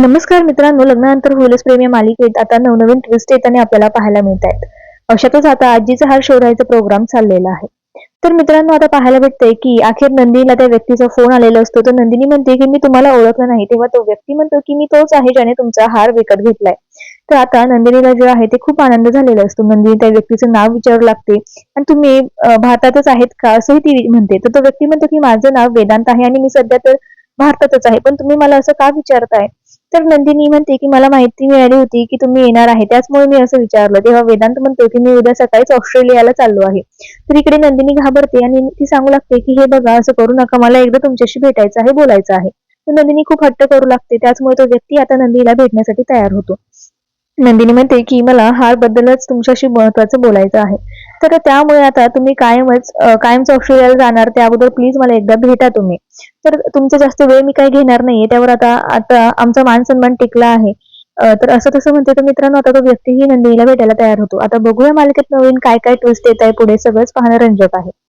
नमस्कार मित्रांनो लग्नानंतर होईलच प्रेम या मालिकेत आता नवनवीन ट्विस्ट येताना आपल्याला पाहायला मिळत आहेत अशातच आता आजीचा हार शोधायचा प्रोग्राम चाललेला आहे. तर मित्रांनो आता पाहायला भेटतंय की अखेर नंदिनीला त्या व्यक्तीचा फोन आलेला असतो. तर नंदिनी म्हणते की मी तुम्हाला ओळखलं नाही. तेव्हा तो व्यक्ती म्हणतो की मी तोच आहे ज्याने तुमचा हार विकत घेतलाय. तर आता नंदिनीला जे आहे ते खूप आनंद झालेला असतो. नंदिनी त्या व्यक्तीचं नाव विचारू लागते. आणि तुम्ही भारतातच आहेत का? असंही ती म्हणते. तर तो व्यक्ती म्हणतो की माझं नाव वेदांत आहे आणि मी सध्या तर भारतातच आहे. पण तुम्ही मला असं का विचारताय? तर नंदिनी म्हणते की मला माहिती मिळाली होती की तुम्ही येणार आहे. त्याचमुळे मी असं विचारलं. तेव्हा वेदांत म्हणतो की मी उद्या सकाळीच ऑस्ट्रेलियाला चाललो आहे. तर इकडे नंदिनी घाबरते आणि ती सांगू लागते की हे बघा असं करू नका. मला एकदा तुमच्याशी भेटायचं आहे बोलायचं आहे. तर नंदिनी खूप हट्ट करू लागते. त्याचमुळे तो व्यक्ती आता नंदीला भेटण्यासाठी तयार होतो. नंदिनी म्हणते की मला हार बद्दलच तुमच्याशी महत्वाचं बोलायचं आहे. तर त्यामुळे आता तुम्ही कायमच कायमच ऑस्ट्रेलियाला जाणार त्या अगोदर प्लीज मला एकदा भेटा तुम्ही. तर तुमचा जास्त वेळ मी काही घेणार नाहीये त्यावर आता आता आमचा मान सन्मान टिकला आहे. तर असं तसं म्हणते तर मित्रांनो आता तो व्यक्तीही नंदिनीला भेटायला तयार होतो. आता बघूया मालिकेत नवीन काय काय ट्विस्ट येत आहे पुढे सगळंच पाहणं रंजक आहे.